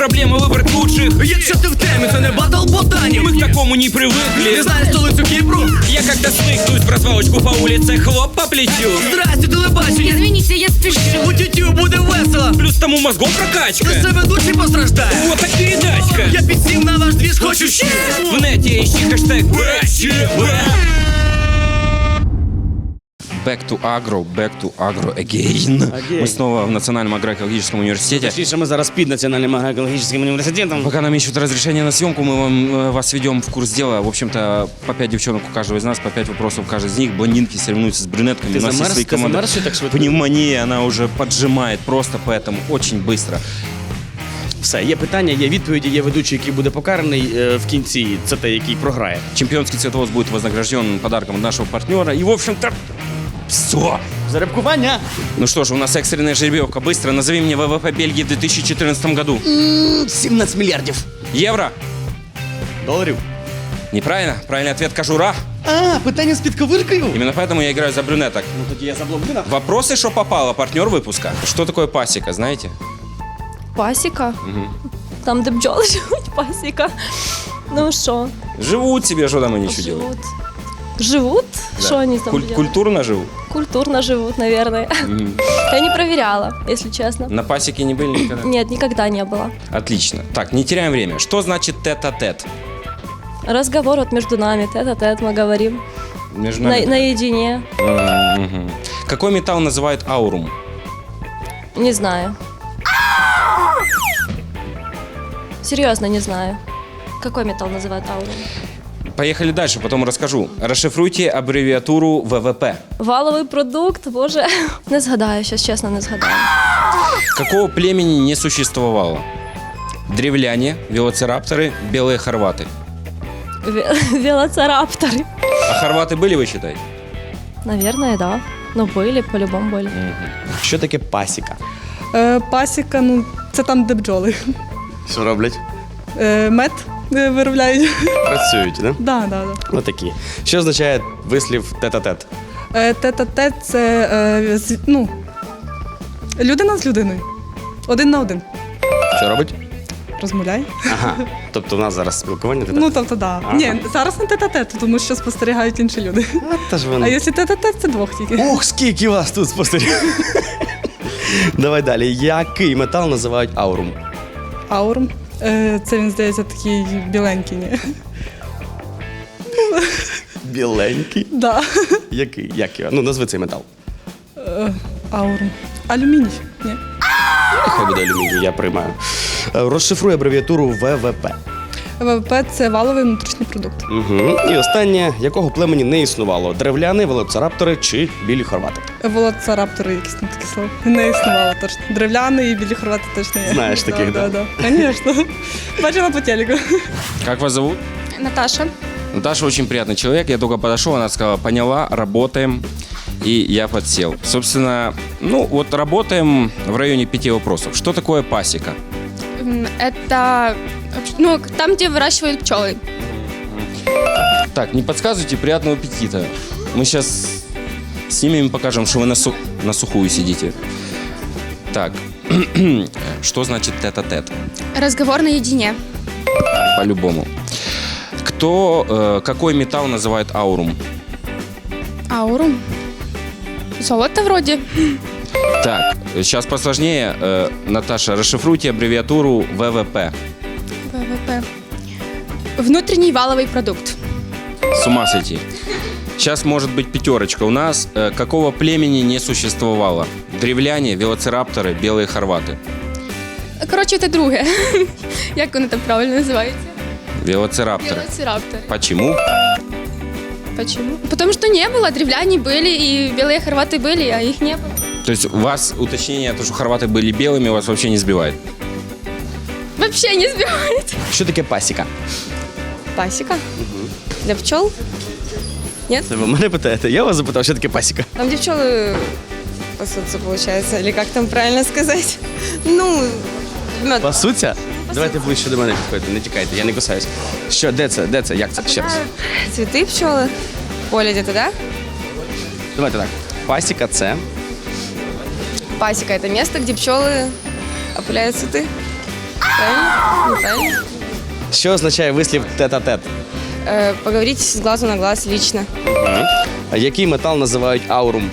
Моя дилемма не проблема выбрать лучших Якщо ти в темі, це не батл ботанів. Мы к такому не Не привыкли знаєш столицю Кіпру? Я когда смыкнусь в развалочку по улице Хлоп по плечу Здрасте, телебачення. Извините, я спешу. У тютю буде весело. Плюс тому мозгом прокачка Це ведучий постраждає. Вот так передачка Я підсів на ваш двіж, хочу ще. В нете ищи хэштег БЧБ Back to agro, back to agro again. Again. Мы снова в Национальном агроэкологическом университете. Точніше, ми зараз під Національним агроекологічним університетом. Пока нам ищут разрешение на съемку, мы вам, э, вас ведем в курс дела. В общем-то, по пять девчонок у каждого из нас, по пять вопросов каждый из них. Блондинки соревнуются с брюнетками. Ты У нас есть замерз? свои Ты команды. замерз, что так швидко? Пневмония, она уже поджимает просто, поэтому очень быстро. Все, є питання, є відповіді, є ведучий, який буде покараний е, в кінці. Це той, який програє. Чемпионский цветовоз будет вознагражден подарком от нашего партнера. И, в общем-то, все. Заребкування. Ну что ж, у нас экстренная жеребьевка. Быстро назови мне ВВП Бельгии в 2014 году. 17 мільярдів. Евро? Доларів. Неправильно. Правильный ответ – кожура. А, питання з підковиркою. Именно поэтому я играю за брюнеток. Ну тоді я за блондина. Вопросы, что попало, партнер выпуска. Что такое пасека, знаете? Пасіка. Там, де бджоли живуть, пасіка. Ну що? Живут себе, что там они еще делают? Живуть. Живут? Да. Что они там Куль- делают? Культурно живут. Культурно живут, наверное. Я не проверяла, если честно. На пасеке не были никогда? Нет, никогда не было. Отлично. Так, не теряем время. Что значит тет-а-тет? Разговор вот между нами, тет-а-тет мы говорим. Между На, нами. наедине. М, мгм. Какой металл называют аурум? Не знаю. Серьезно, не знаю. Какой металл называют аурум? Поехали дальше, потом расскажу. Расшифруйте аббревиатуру ВВП. Валовий продукт, боже. Не згадаю, сейчас чесно не згадаю. Какого племени не существовало? Древляне, велоцирапторы, белые хорваты. Ве- Велоцирапторы. А хорваты были, вы считаете? Наверное, да. Ну, были, по-любому были. Що таке пасіка? Е, пасіка, ну це там, де бджоли. Що роблять? Е, мед е, виробляють. Працюють, да? да, да, да. Отакі. Що означає вислів тет-а-тет? Е, тет-а-тет це е, з- ну, людина з людиною. Один на один. Що робить? Розмовляй. Ага. Тобто у нас зараз спілкування тет Ну, тобто, да. Ага. Ні, зараз не тет-а-тет, тому що спостерігають інші люди. Та ж А воно. якщо тет-а-тет, це двох тільки. Ох, скільки вас тут спостерігає. Давай далі. Який метал називають аурум? Аурум. Е, це він, здається, такий біленький. Ні. Біленький. Да. Який? Як його? Ну, назви цей метал. Е, аурум. Алюміній. Ні. Хай буде алюміній, я приймаю. Е, Розшифруй абревіатуру ВВП. ВВП це валовий внутрішній продукт. Угу. І останнє, якого племені не існувало: древляни, велоцираптори чи білі хорвати. Волоцараптори, якісь там такі слова. Не існувало точно. Древляний і білі хорвати точно є. Знаєш таких, да? да? Да, Звісно. Бачила по телеку. Как вас зовут? Наташа. Наташа очень приятный человек. Я только подошел, она сказала, поняла, работаем. И я подсел. Собственно, ну вот работаем в районе пяти вопросов. Что такое пасека? Это ну, там, где выращивают пчелы. Так, не подсказывайте, приятного аппетита. Мы сейчас снимем и покажем, что вы на, су- на сухую сидите. Так, что значит тет-а-тет? Разговор наедине. По-любому. Кто, э, какой металл называют аурум? Аурум. Золото вроде. Так, сейчас посложнее. Э, Наташа, расшифруйте аббревиатуру ВВП. ВВП. Внутренний валовый продукт. С ума сойти. Сейчас может быть пятерочка. У нас э, какого племени не существовало? Древляне, велоцирапторы, белые хорваты. Коротше, це друге. Як воно там правильно називається? Велоцирапторы. Велоцираптори. Почему? Почему? Потому что не было, древляне были, и белые хорваты были, а их не было. То есть вас уточнение, то, что хорваты были белыми, вас вообще не сбивает? Вообще не сбивает. Що таке пасіка? Пасіка? Для пчел? Це ви мене питаєте? Я вас запитав, що таке пасіка? Там где пчелы пасутся, получается, или как там правильно сказать? Ну, мед. Пасуться? Давайте ближче до мене підходьте, не тікайте, я не кусаюсь. Що, де це? Де це? Як це? Ще раз. Цветы пчелы? Поле где-то, да? Давайте так. Пасіка це. Пасека – это место, где пчелы опыляют цветы. Що означає вислів тет-а-тет? Э, поговорить с глазу на глаз лично. А Який метал називають аурум?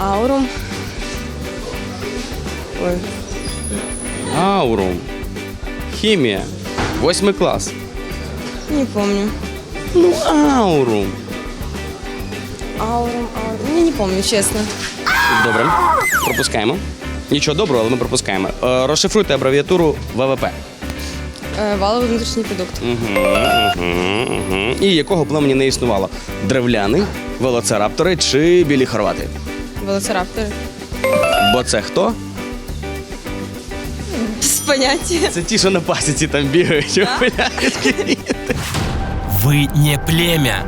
Аурум. Ой, Аурум. Хімія. Восьмий клас. не помню. Ну, аурум. Аурум, аурум. Я не помню, честно. Добре. Пропускаємо. Нічого доброго, але ми пропускаємо. Е, розшифруйте абревіатуру ВВП. Э, валовый внутренний продукт. І якого племені не існувало? Древляни, велоцираптори чи білі хорвати? Велоцирапторы. Бо це хто? Без понятия. Це ті, що на пасіці там бігають. Вы не племя.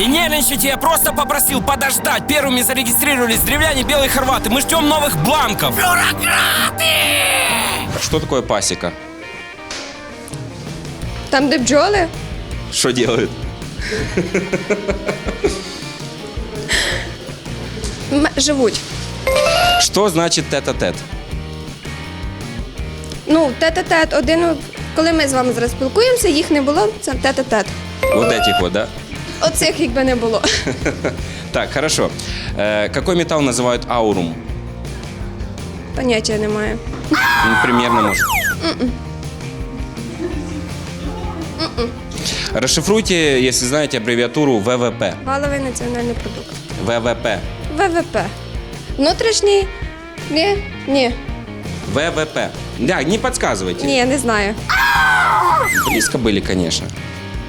А кто мы? Не нервничайте, я просто попросил подождать. Первыми зарегистрировались древляне белые хорваты. Мы ждем новых бланков. Что такое пасека? Там, где бджолы? Что делают? Живуть. Что значит тет-а-тет? Ну, тет-а-тет, один, коли ми з вами зараз спілкуємося, їх не було, це тет-а-тет. Вот этих вот, да? Оцих якби не було. Так, хорошо. Э, какой металл называют аурум? Поняття немає. Ну, примерно, может. Расшифруйте, если знаете аббревиатуру ВВП. Валовий національний продукт. ВВП. ВВП. Внутрішній. Ні, ні, ВВП. Да, не подсказывайте. ні, я не знаю. Близко были, конечно.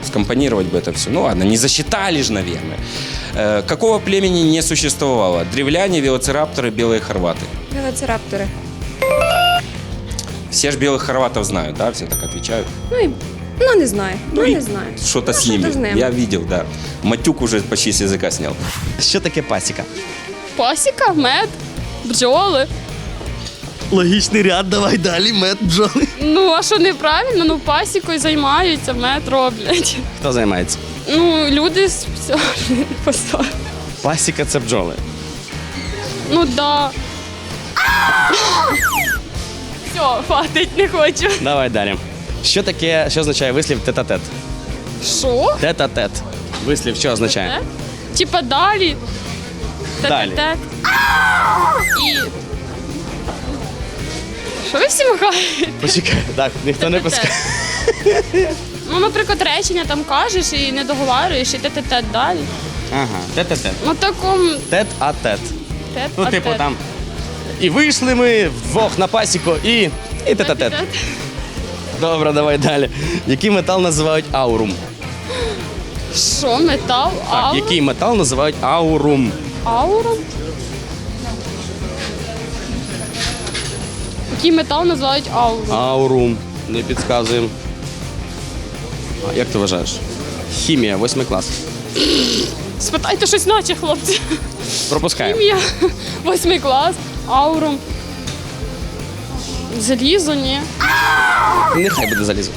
Скомпонировать бы это все. Ну ладно, не засчитали же, наверное. Э, какого племени не существовало? Древляне, велоцирапторы, белые хорваты. Велоцираптори. Все же белых хорватов знают, да? Все так отвечают. Ну і ну не знаю. Ну, и не знаю. Что-то Ну, с ними. что-то с ними. Я видел, да. Матюк уже почти с языка снял. Що таке пасіка? Пасіка, мед, бджоли. Логічний ряд, давай далі, мед бджоли. Ну, а що неправильно? Ну, пасікою займаються, мед роблять. Хто займається? Ну, люди з всього. Пасіка це бджоли. Ну да. Все, хватить, не хочу. Давай далі. Що таке, що означає вислів тет-а-тет? Що? Тет-а-тет. Вислів що означає? Типа далі. Далі. Тет-тет. І. Що ви всі махаєте? Почекай, так, ніхто не пускає. Ну, наприклад, речення там кажеш і не договарюєш, і тет-тет далі. Ага, тет-а-тет. Ну такому Тет-а-тет. тет Ну, типу, там. І вийшли ми вдвох на пасіку і. І тет-а-тет. Добре, давай далі. Який метал називають аурум? Що, метал? Так, Ау... який метал називають аурум? Аурум? Який метал називають аурум? Аурум. Не підказуємо. А як ти вважаєш? Хімія, восьмий клас. Спитайте щось наче, хлопці. Пропускаємо. Хімія, восьмий клас, аурум. Залізо, ні. Нехай буде залізо.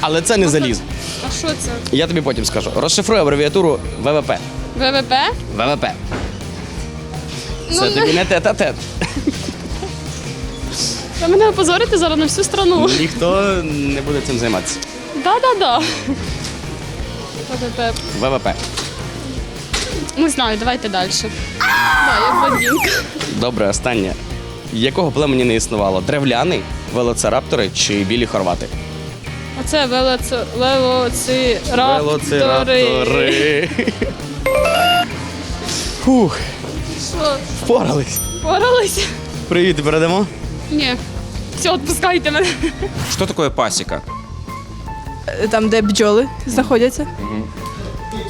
Але це не залізо. А що це? Я тобі потім скажу. Розшифруй абревіатуру ВВП. ВВП? ВВП. Це Ну, тобі не тет-а-тет. Ви мене опозорите зараз на всю страну. Ніхто не буде цим займатися. Да-да-да. ВВП. ВВП. Не знаю, давайте далі. Да, я блондинка. Добре, останнє. Якого племені не існувало? Древляни, велоцираптори чи білі хорвати? Оце велоци... велоцираптори. Фух, Що, впорались. впоралися? Привіт, передамо. Ні. Все, відпускайте мене. Что такое пасека? Там, де бджоли знаходяться.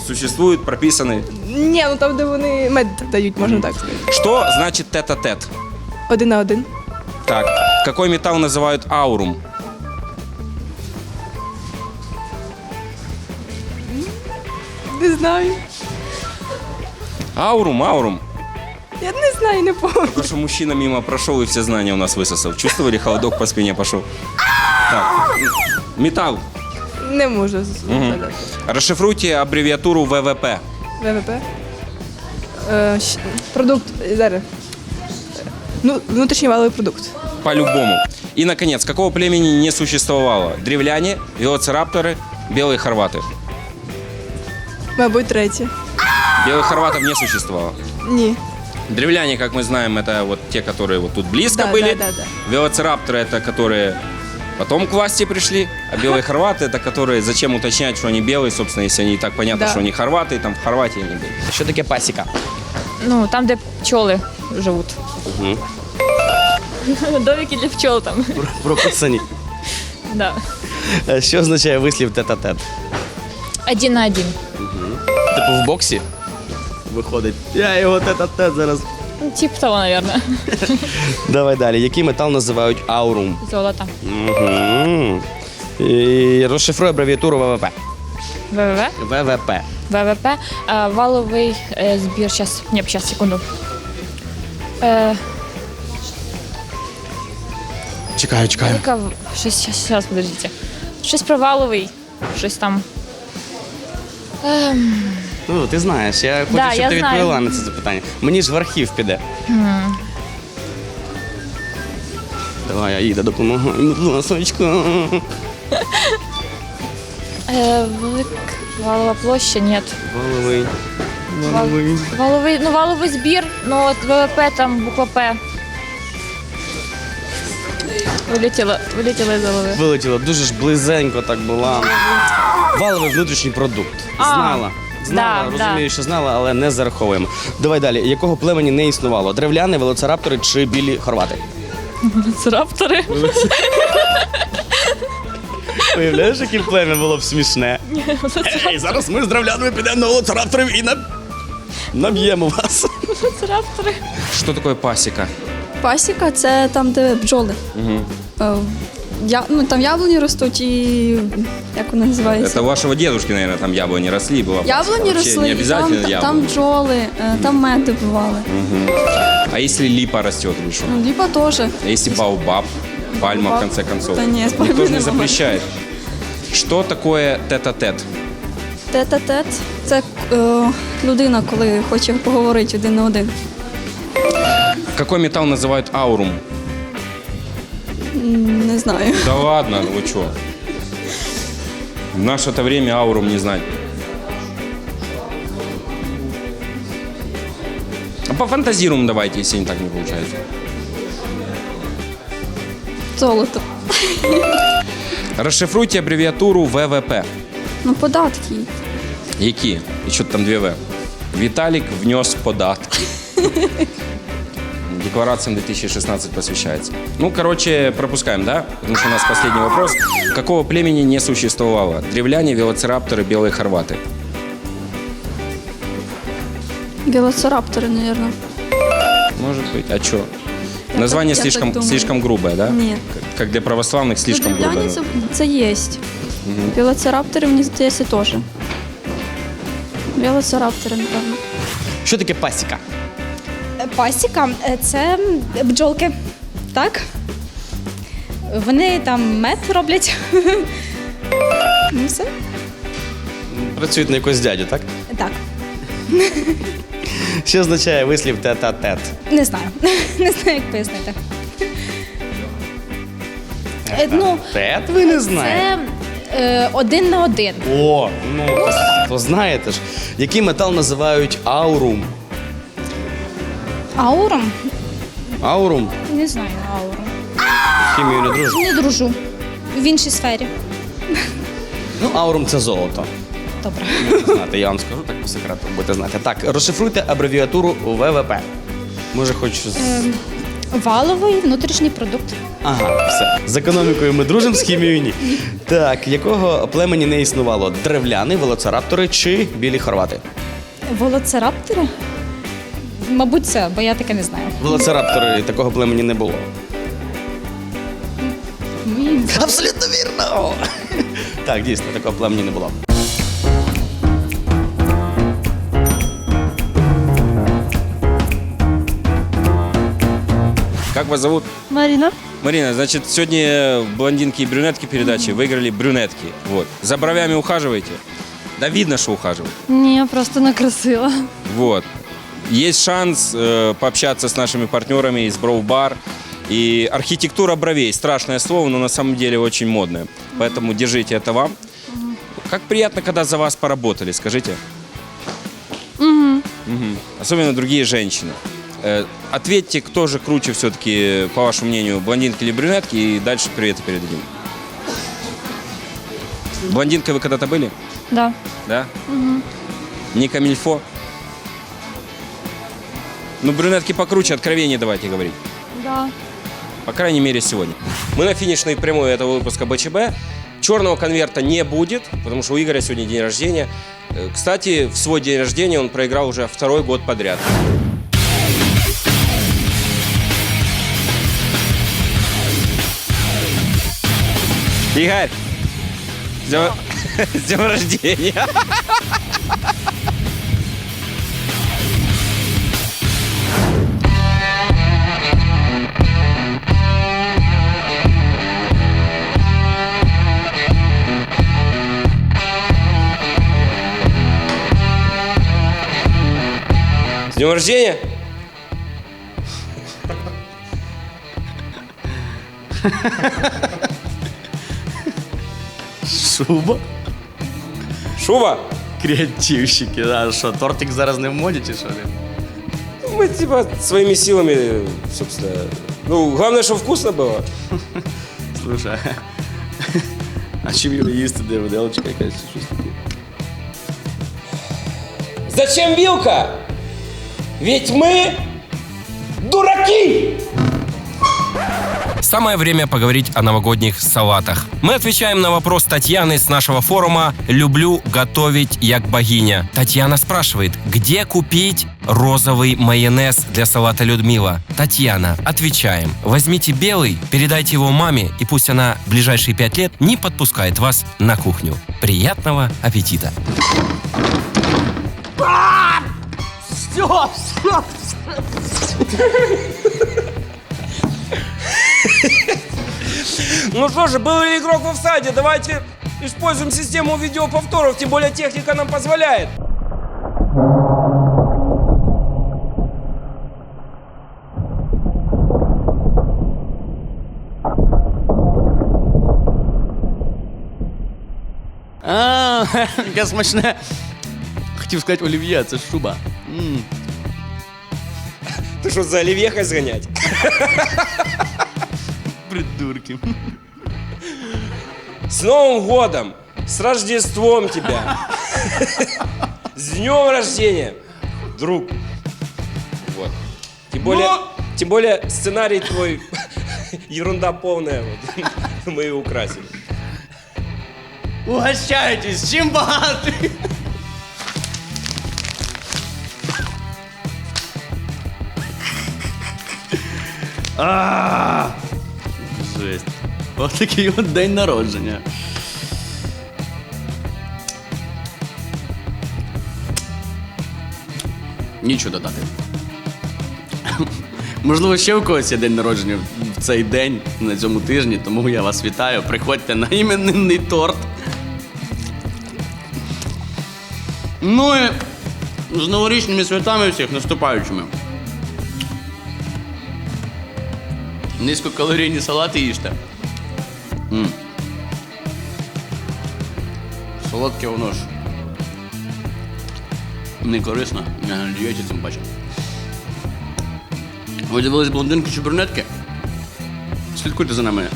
Существуют прописаны. Ні, ну там, де вони мед дають, можна так сказати. Что значит тет-а-тет? Один на один. Так, какой металл называют аурум? Не знаю. Аурум, аурум. Я не знаю, не помню. Только что мужчина мимо прошел и все знания у нас высосал. Чувствовали, холодок по спине пошел. Так, металл. Не можу згадати. Расшифруйте аббревиатуру ВВП. ВВП. Е, щ- продукт. е, Зараз. Ну, внутрішній валовий продукт. По-любому. И, наконец, какого племени не существовало? Древляне, велоцирапторы, белые хорваты. Мабуть, третє. Белых хорватов не существовало. Ні. Древляне, как мы знаем, это вот те, которые вот тут близко Да, были. да, да, да. Велоцирапторы это которые потом к власти пришли, а белые хорваты это которые зачем уточнять, что они белые, собственно, если они и так понятно, Да. что они хорваты, и там в Хорватии они были. Що таке пасіка? Ну, там, де пчоли живуть. Домики для пчол там. Прописані. Да. Е, Що означає вислів тет-а-тет? Один на один. Типу в боксі Виходить. Я його тет-а-тет зараз. Ну, Тип того, наверное. Давай далі. Який метал називають аурум? Золото. Угу. І розшифруй абревіатуру ВВП. ВВВ. ВВП. ВВП. Е, Валовий е, збір. Сейчас. Ні, сейчас, секунду. Е, Чекаю, чекаю. яка в- щось, щас, щас, подождите. Щось про валовий. Щось там. Ем, Ну, ти знаєш, я хочу, Да, щоб я ти знаю. відповіла на це запитання. Мені ж в архів піде. Давай, Аїда, допомагай, будь ласочка. е, валова площа, нет. Головий. Вал-. Валовий, ну, валовий збір, ну от ВВП там буква П. Вилетіло, вилетіло із голови. Вилетіла дуже ж близенько так була. Валовий внутрішній продукт. А, Знала. Знала, да, розумію, да. що знала, але не зараховуємо. Давай далі. Якого племені не існувало? Древляни, велоцираптори чи білі хорвати? Раптори. Уявляєш, яке плем'я було б смішне? Ей, зараз ми з древлянами підемо на велоцирапторів і на... наб'ємо вас. Раптори. Что такое пасека? Пасіка це там, де бджоли. Е, Я, ну, там яблуні ростуть і як воно називається? Это у вашего дедушки, наверное, там яблони росли, была пасека. Яблуні Вообще росли, Не і там, обязательно там, яблони. там бджоли, е, там мед добували. А если липа растет или что? Ну, ліпа теж. А если баобаб, пальма, в Баобаб? конце концов? Да не, с Никто пальмой же не не запрещает. Что такое тет-а-тет? Тет-а-тет це е, людина, коли хоче поговорити один на один. Какой металл называют аурум? Не знаю. Да ладно, ну вы что? В наше-то время аурум не знать. А пофантазируем давайте, если не так не получается. Золото. Расшифруйте аббревиатуру ВВП. Ну, податки. Які? І що там дві В? Віталік внес податки. Декларациям 2016 посвящается. Ну, короче, пропускаем, да? Потому что у нас последний вопрос. Какого племени не существовало? Древляне, велоцирапторы, белые хорваты. Велоцираптори, мабуть. Может быть. А что? Название так- я слишком, так думаю. слишком грубое, да? Ні. Как- Как для православных слишком ну, грубое. древляні це, це є. Велоцираптори, мені здається, теж. Велоцираптори, напевно. Що таке пасіка? Пасіка е, це бджолки. Так? Вони там мед роблять. Ну, все. Працюють на якось дядю, так? Так. Що означає вислів тет-а-тет? Не знаю. Не знаю, як пояснити. Е, Ну, Тет ви не знаєте? це е, один на один. О, ну то, то знаєте ж. Який метал називають аурум? Ауром? Аурум? Не знаю, ауром. Хімію не дружу. Не дружу. В іншій сфері. Ну, аурум це золото. Добре. Будете знати, я вам скажу так по секрету, будете знати. Так, розшифруйте абревіатуру ВВП. Може, хоч з. Валовий внутрішній продукт. Ага, все. З економікою ми дружимо, з хімією ні. Так, якого племені не існувало? Древляни, велоцираптори чи білі хорвати? Волоцираптори? Мабуть, це, бо я таке не знаю. Велоцираптори такого племені не було. Ні. Абсолютно вірно. Так, дійсно, такого племені не було. Как вас зовут? Маріна. Марина, значит, сегодня блондинки и брюнетки передачи выиграли брюнетки. Вот. За бровями ухаживаете? Да видно, что ухаживаете. Ні, просто накрасила. Вот. Есть шанс э, пообщаться с нашими партнерами из Броу Бар И архитектура бровей, страшное слово, но на самом деле очень модное. Поэтому держите это вам. Как приятно, когда за вас поработали, скажите. Мгм. Особенно другие женщины. Э, ответьте, кто же круче все-таки, по вашему мнению, блондинки или брюнетки, и дальше приветы передадим. Блондинкой вы когда-то были? Да. Да? Не камильфо? Ну, брюнетки покруче, откровение давайте говорить. Да. По крайней мере, сегодня. Мы на финишной прямой этого выпуска БЧБ. Черного конверта не будет, потому что у Игоря сегодня день рождения. Э, Кстати, в свой день рождения он проиграл уже второй год подряд. Игорь! С днем, с днем рождения! днем рождения! Шуба? Шуба! Креативщики, да. Що, тортик зараз не в моді чи що? Мы типа своими силами, собственно. Ну, главное, чтобы вкусно было. Слушай. А чим його їсти, де виделочка якась щось таке? Зачем вилка? Ведь мы дураки! Самое время поговорить о новогодних салатах. Мы отвечаем на вопрос Татьяны с нашего форума «Люблю готовить як богиня». Татьяна спрашивает, где купить розовый майонез для салата Людмила? Татьяна, отвечаем. Возьмите белый, передайте его маме, и пусть она ближайшие пять лет не подпускает вас на кухню. Приятного аппетита! Ну что же, был игрок в офсайде, давайте используем систему видеоповторов, тем более техника нам позволяет. А, яке смачне Хотів сказати олів'є, це ж шуба. М. Ты что, за оливьехой сгонять? Придурки. С Новым годом! С Рождеством тебя! С днем рождения! Друг! Вот. Тем более, тем более сценарий твой ерунда полная. Вот. Мы его украсили. Угощайтесь, чим А, Жесть. Ось такий от день народження. Нічого додати. Можливо, ще у когось є день народження в цей день, на цьому тижні, тому я вас вітаю. Приходьте на іменинний торт. Ну і з новорічними святами всіх наступаючими. Низькокалорійні салати їжте. м Солодке воно ж. Не корисно, не на дієті цим бачив. Ви дивились блондинки чи брюнетки? Слідкуйте за нами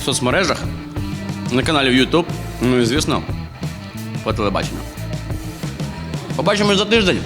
в соцмережах, на каналі в YouTube, ну і звісно, по телебаченню. Побачимось за тиждень.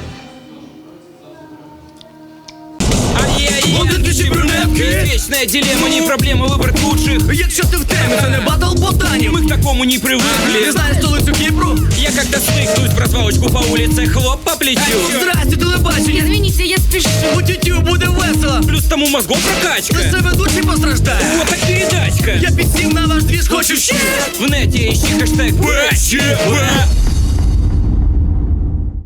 брюнетки Вечная дилемма, не проблема выбрать лучших Якщо ти в темі, це не батл ботанів. Мы к такому не привыкли Ти знаєш столицю Кіпру? Я как-то смыкнусь в развалочку по улице Хлоп по плечу Здрасте, телебачення! Извините, я спешу. У тютю буде весело! Плюс тому мозгом прокачка Це ведучий постраждає! Вот так передачка Я підсів на ваш двіж, хочу ще! В нете ищи хэштег БЧБ